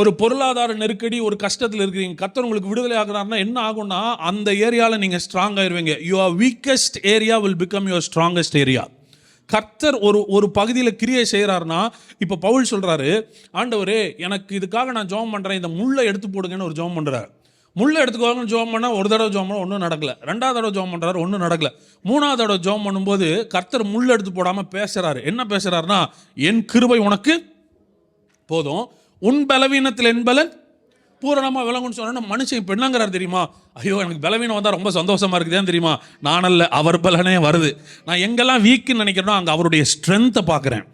ஒரு பொருளாதார நெருக்கடி ஒரு கஷ்டத்தில் இருக்கிறீங்க. கத்தர் உங்களுக்கு விடுதலை ஆகிறாருன்னா என்ன ஆகும்னா அந்த ஏரியாவில் நீங்கள் ஸ்ட்ராங் ஆயிடுவீங்க your weakest area will become your strongest area கர்த்தர் ஒரு ஒரு பகுதியில் கிரியை செய்கிறாருன்னா இப்போ பவுல் சொல்கிறாரு ஆண்டவரே எனக்கு இதுக்காக நான் ஜோம் பண்ணுறேன் இந்த முள்ளை எடுத்து போடுங்கன்னு ஒரு ஜோம் பண்ணுறாரு முள்ளை எடுத்துக்கோங்கன்னு ஜோம் பண்ணால் ஒரு தடவை ஜோம் பண்ணால் ஒன்றும் நடக்கல. ரெண்டாவது தடவை ஜோம் பண்ணுறாரு ஒன்றும் நடக்கலை. மூணாவது தடவை ஜோம் பண்ணும்போது கர்த்தர் முள் எடுத்து போடாமல் பேசுகிறாரு என்ன பேசுகிறாருன்னா என் கிருபை உனக்கு போதும். உன் பலவீனத்தில் என்பலன் பூரணமாக விளங்கும்னு சொன்னா மனுஷன் இப்போ என்னங்கிறார் தெரியுமா? ஐயோ எனக்கு பலவீனம் வந்தால் ரொம்ப சந்தோஷமாக இருக்குதேன்னு தெரியுமா? நான் அல்ல அவர் பலனே வருது. நான் எங்கெல்லாம் வீக்குன்னு நினைக்கிறேனோ அங்கே அவருடைய ஸ்ட்ரென்த்தை பார்க்குறேன்.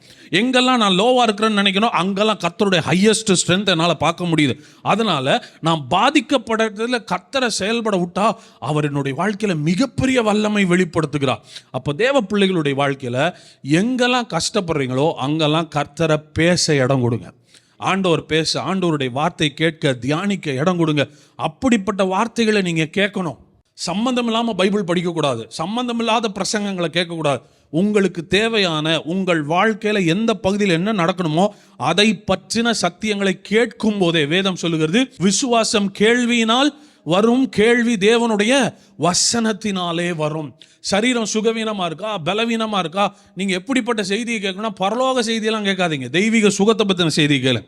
எங்கெல்லாம் நான் லோவாக இருக்கிறேன்னு நினைக்கணும் அங்கெல்லாம் கத்தருடைய ஹையஸ்ட் ஸ்ட்ரென்த் என்னால் பார்க்க முடியுது. அதனால் நான் பாதிக்கப்படுறதுல கத்தரை செயல்பட விட்டா அவர் என்னுடைய வாழ்க்கையில் மிகப்பெரிய வல்லமை வெளிப்படுத்துகிறார். அப்போ தேவ பிள்ளைகளுடைய வாழ்க்கையில் எங்கெல்லாம் கஷ்டப்படுறீங்களோ அங்கெல்லாம் கர்த்தரை பேச இடம் கொடுங்க. ஆண்டவர் பேச ஆண்டவருடைய வார்த்தை கேட்க தியானிக்க இடம் கொடுங்க. அப்படிப்பட்ட வார்த்தைகளை நீங்கள் கேட்கணும். சம்பந்தம் இல்லாமல் பைபிள் படிக்கக்கூடாது. சம்பந்தம் இல்லாத பிரசங்கங்களை கேட்கக்கூடாது. உங்களுக்கு தேவையான உங்கள் வாழ்க்கையில் எந்த பகுதியில் என்ன நடக்கணுமோ அதை பற்றின சத்தியங்களை கேட்கும் போதே வேதம் சொல்லுகிறது விசுவாசம் கேள்வியினால் வரும் கேள்வி தேவனுடைய வசனத்தினாலே வரும். சரீரம் சுகவீனமாக இருக்கா? பலவீனமாக இருக்கா? நீங்கள் எப்படிப்பட்ட செய்தியை கேட்கணும்னா பரலோக செய்தியெல்லாம் கேட்காதீங்க. தெய்வீக சுகத்தை பற்றின செய்தி கேளு.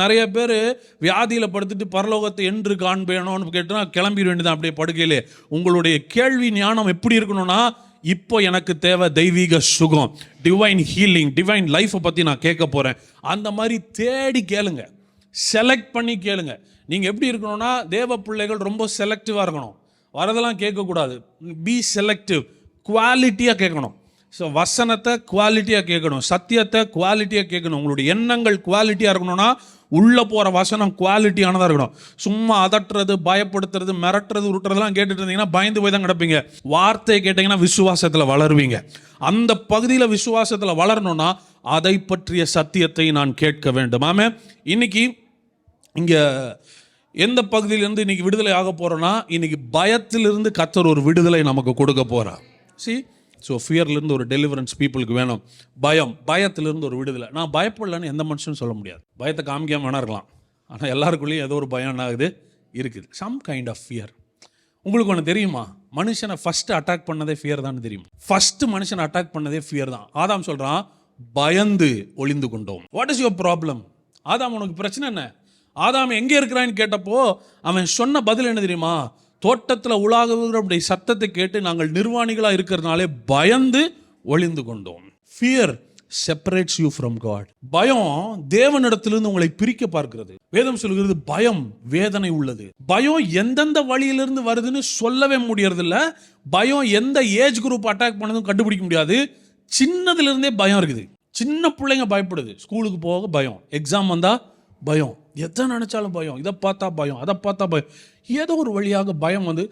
நிறைய பேர் வியாதியில் படுத்துட்டு பரலோகத்தை என்று காண்பேனோன்னு கேட்டுனா கிளம்பிட வேண்டியதான் அப்படியே படுக்கையிலே. உங்களுடைய கேள்வி ஞானம் எப்படி இருக்கணும்னா இப்போ எனக்கு தேவை தெய்வீக சுகம். டிவைன் ஹீலிங் டிவைன் லைஃப்பை பற்றி நான் கேட்க போகிறேன் அந்த மாதிரி தேடி கேளுங்க. செலக்ட் பண்ணி கேளுங்கள் நீங்கள் எப்படி இருக்கணும்னா தேவ பிள்ளைகள் ரொம்ப செலக்டிவாக இருக்கணும். வரதெல்லாம் கேட்கக்கூடாது. பி செலக்டிவ் குவாலிட்டியாக கேட்கணும். ஸோ வசனத்தை குவாலிட்டியாக கேட்கணும். சத்தியத்தை குவாலிட்டியாக கேட்கணும். உங்களுடைய எண்ணங்கள் குவாலிட்டியாக இருக்கணும்னா உள்ளே போகிற வசனம் குவாலிட்டியானதாக இருக்கணும். சும்மா அதட்டுறது பயப்படுத்துறது மிரட்டுறது உருட்டுறதெல்லாம் கேட்டுட்டு இருந்தீங்கன்னா பயந்து போய் தான் கிடப்பீங்க. வார்த்தையை கேட்டிங்கன்னா விசுவாசத்தில் வளருவீங்க. அந்த பகுதியில் விசுவாசத்தில் வளரணும்னா அதை பற்றிய சத்தியத்தை நான் கேட்க வேண்டும். இன்றைக்கி இன்னைக்கு இங்கே எந்த பகுதியிலேருந்து இன்னைக்கு விடுதலை ஆக போகிறோன்னா இன்னைக்கு பயத்திலிருந்து கத்தர் ஒரு விடுதலை நமக்கு கொடுக்க போகிறார் சி ஸோ ஃபியர்லேருந்து ஒரு டெலிவரன்ஸ் பீப்புளுக்கு வேணும். பயம் பயத்திலிருந்து ஒரு விடுதலை. நான் பயப்படலன்னு எந்த மனுஷனும் சொல்ல முடியாது. பயத்தை காமிக்காம வேணா இருக்கலாம். ஆனால் எல்லாருக்குள்ளேயும் ஏதோ ஒரு பயம் என்ன ஆகுது? இருக்குது. சம் கைண்ட் ஆஃப் ஃபியர் உங்களுக்கு ஒன்று தெரியுமா? மனுஷனை ஃபஸ்ட்டு அட்டாக் பண்ணதே ஃபியர் தான் தெரியும்? ஃபஸ்ட்டு மனுஷனை அட்டாக் பண்ணதே ஃபியர் தான். ஆதாம் சொல்கிறான் பயந்து ஒளிந்து கொண்டோம். What is your problem Adam உனக்கு பிரச்சனை என்ன? ஆதாம் எங்கே இருக்கிறான்னு கேட்டப்போ அவன் சொன்ன பதில் என்ன தெரியுமா? தோட்டத்தில் உலாகுகிறவருடைய சத்தத்தை கேட்டு நாங்கள் நிர்வாணிகளாக இருக்கிறதுனாலே பயந்து ஒளிந்து கொண்டோம். Fear separates you from God பயம் தேவனிடத்திலிருந்து உங்களை பிரிக்க பார்க்கிறது. வேதம் சொல்கிறது பயம் வேதனை உள்ளது. பயம் எந்தெந்த வழியிலிருந்து வருதுன்னு சொல்லவே முடியறதில்ல. பயம் எந்த ஏஜ் குரூப் அட்டாக் பண்ணதும் கண்டுபிடிக்க முடியாது. சின்னதுல இருந்தே பயம் இருக்குது. சின்ன பிள்ளைங்க பயப்படுது. ஸ்கூலுக்கு போக பயம். எக்ஸாம் வந்தால் பயம். எதை நினச்சாலும் பயம் இதை பார்த்தா பயம் அதை பார்த்தா பயம். ஏதோ ஒரு வழியாக பயம் வந்து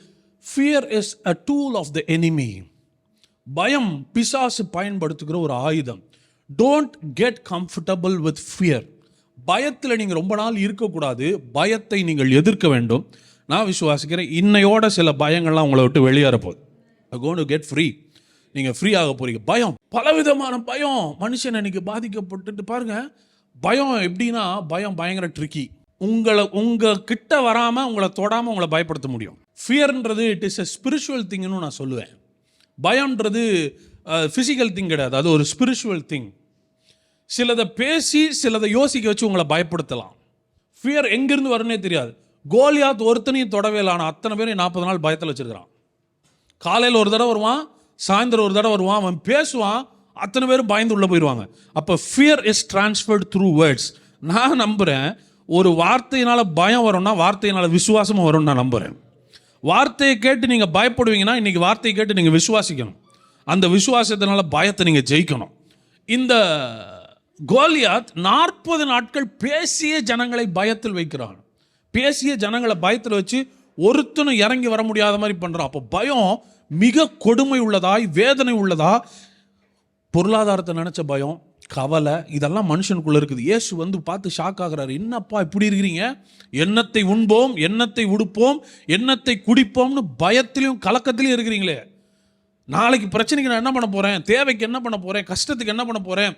fear is a tool of the enemy பயம் பிசாசு பயன்படுத்துகிற ஒரு ஆயுதம். Don't get comfortable with fear பயத்தில் நீங்கள் ரொம்ப நாள் இருக்கக்கூடாது. பயத்தை நீங்கள் எதிர்க்க வேண்டும். நான் விசுவாசிக்கிறேன் இன்னையோட சில பயங்கள்லாம் உங்களை விட்டு வெளியேற போகுது. கோன் டு கெட் ஃப்ரீ நீங்கள் ஃப்ரீ ஆக போகிறீங்க பயம் பலவிதமான பயம். மனுஷன் இன்னைக்கு பாதிக்கப்பட்டுட்டு பாருங்கள் பயம் எப்படின்னா பயம் பயங்கர ட்ரிக்கி உங்களை உங்கள் கிட்ட வராமல் உங்களை தொடாமல் உங்களை பயப்படுத்த முடியும். ஃபியர்ன்றது இட் இஸ் எ ஸ்பிரிச்சுவல் திங்னு நான் சொல்லுவேன். பயம்ன்றது ஃபிசிக்கல் திங் கிடையாது. அது ஒரு ஸ்பிரிச்சுவல் திங் சிலதை பேசி சிலதை யோசிக்க வச்சு உங்களை பயப்படுத்தலாம். ஃபியர் எங்கேருந்து வரும்னே தெரியாது. கோலியாத் ஒருத்தனையும் தொடவே இல்லை. ஆனால் அத்தனை பேரையும் நாற்பது நாள் பயத்தில் வச்சிருக்கிறான். காலையில் ஒரு தடவை வருவான் சாயந்தரம் ஒரு தடவை வருவான் அவன் பேசுவான் அத்தனை பேரும் பயந்து உள்ளே போயிடுவாங்க. அப்போ fear is transferred through words நான் நம்புகிறேன் ஒரு வார்த்தையினால் பயம் வரும்னா வார்த்தையினால் விசுவாசமும் வரும்னு நான் நம்புகிறேன் வார்த்தையை கேட்டு நீங்கள் பயப்படுவீங்கன்னா இன்றைக்கி வார்த்தையை கேட்டு நீங்கள் விசுவாசிக்கணும். அந்த விசுவாசத்தினால பயத்தை நீங்கள் ஜெயிக்கணும். இந்த கோலியாத் நாற்பது நாட்கள் பேசிய ஜனங்களை பயத்தில் வைக்கிறான். பேசிய ஜனங்களை பயத்தில் வச்சு ஒருத்தனும் இறங்கி வர முடியாத மாதிரி பண்ணுறான் அப்போ பயம் மிக கொடுமை உள்ளதாய் வேதனை உள்ளதா பொருளாதாரத்தை நினச்ச பயம் கவலை இதெல்லாம் மனுஷனுக்குள்ளே இருக்குது. இயேசு வந்து பார்த்து ஷாக் ஆகிறாரு. என்னப்பா இப்படி இருக்கிறீங்க? எண்ணத்தை உண்போம்? எண்ணத்தை உடுப்போம்? எண்ணத்தை குடிப்போம்னு பயத்திலையும் கலக்கத்திலையும் இருக்கிறீங்களே. நாளைக்கு பிரச்சனைக்கு நான் என்ன பண்ண போகிறேன் தேவைக்கு என்ன பண்ண போகிறேன் கஷ்டத்துக்கு என்ன பண்ண போகிறேன்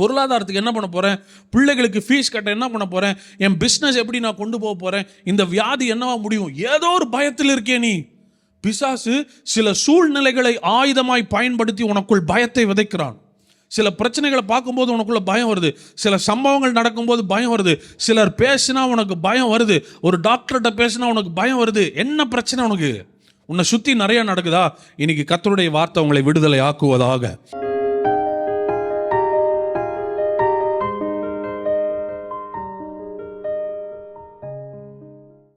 பொருளாதாரத்துக்கு என்ன பண்ண போகிறேன் பிள்ளைகளுக்கு ஃபீஸ் கட்ட என்ன பண்ண போகிறேன் என் பிஸ்னஸ் எப்படி நான் கொண்டு போக போகிறேன் இந்த வியாதி என்னவா முடியும்? ஏதோ ஒரு பயத்தில் இருக்கே நீ. பிசாசு சில சூழ்நிலைகளை ஆயுதமாய் பயன்படுத்தி உனக்குள் பயத்தை விதைக்கிறான். சில பிரச்சனைகளை பார்க்கும்போது உனக்குள்ள பயம் வருது. சில சம்பவங்கள் நடக்கும்போது பயம் வருது. சிலர் பேசினா உனக்கு பயம் வருது. ஒரு டாக்டர்கிட்ட பேசினா உனக்கு பயம் வருது. என்ன பிரச்சனை உனக்கு? உன்னை சுற்றி நிறைய நடக்குதா? இன்னைக்கு கத்தருடைய வார்த்தை உங்களை விடுதலை ஆக்குவதாக.